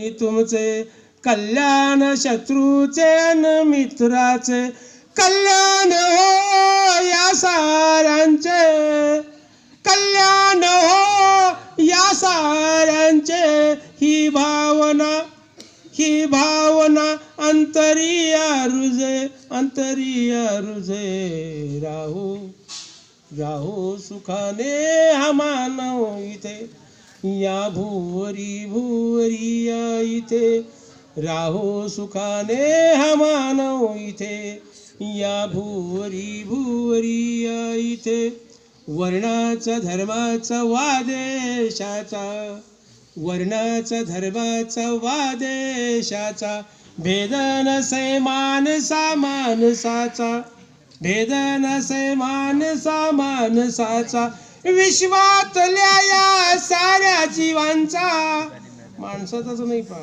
मी तुमचे कल्याण शत्रूचे न मित्राचे कल्याण हो या साऱ्यांचे. कल्याण हो या साऱ्यांचे. ही भावना ही भावना अंतरिया रुजे अंतरिया रुजे राहू राहू सुखाने हा मानव इथे. या भुवरी भुवरी या इथे. राहो सुखाने हा मानव इथे. या भुवरी भुवरी या इथे. वर्णाचा धर्माचा वादेशाचा वर्णाचा धर्माचा वादेशाचा भेद नसे मानसा मानसाचा भेद नसे मानसा मानसाचा विश्वातल्या या साऱ्या जीवांचा. माणसाचाच नाही पा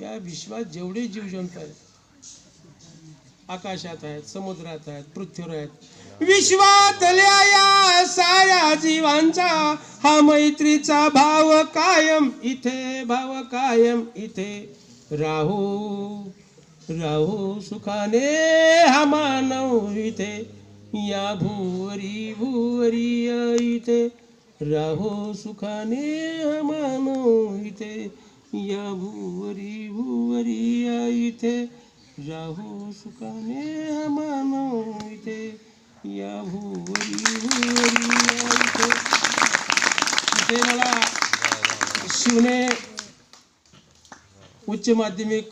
या विश्वात जेवढे जीवजंत आहेत आकाशात आहेत समुद्रात आहेत पृथ्वीवर आहेत विश्वातल्या या साऱ्या जीवांचा हा मैत्रीचा भाव कायम इथे भाव कायम इथे. राहू राहू सुखाने हा मानव इथे. या भुवरी भुवरी आईते. इथे सुखाने मानो इथे. या भुवरी भुवरी आईते. इथे सुखाने मानो इथे. या भुवरी भुवरी आईते. इथे इथे मला शिवने उच्च माध्यमिक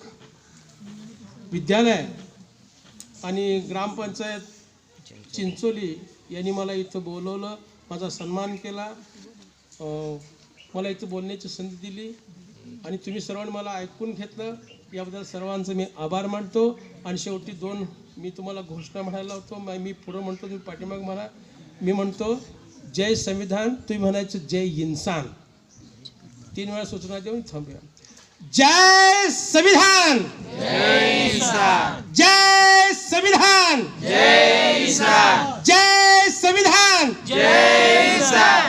विद्यालय आणि ग्रामपंचायत चिंचोली यांनी मला इथं बोलवलं माझा सन्मान केला अं, मला इथं बोलण्याची संधी दिली आणि तुम्ही सर्वांनी मला ऐकून घेतलं. याबद्दल सर्वांचं मी आभार मानतो. आणि शेवटी दोन मी तुम्हाला घोषणा म्हणायला होतो म- पुढं म्हणतो तुम्ही पाठीमाग म्हणा. मी म्हणतो जय संविधान तुम्ही म्हणायचं जय इन्सान. तीन वेळा सूचना देऊन थांबूया. जय संविधान! जय संविधान! जय संविधान जय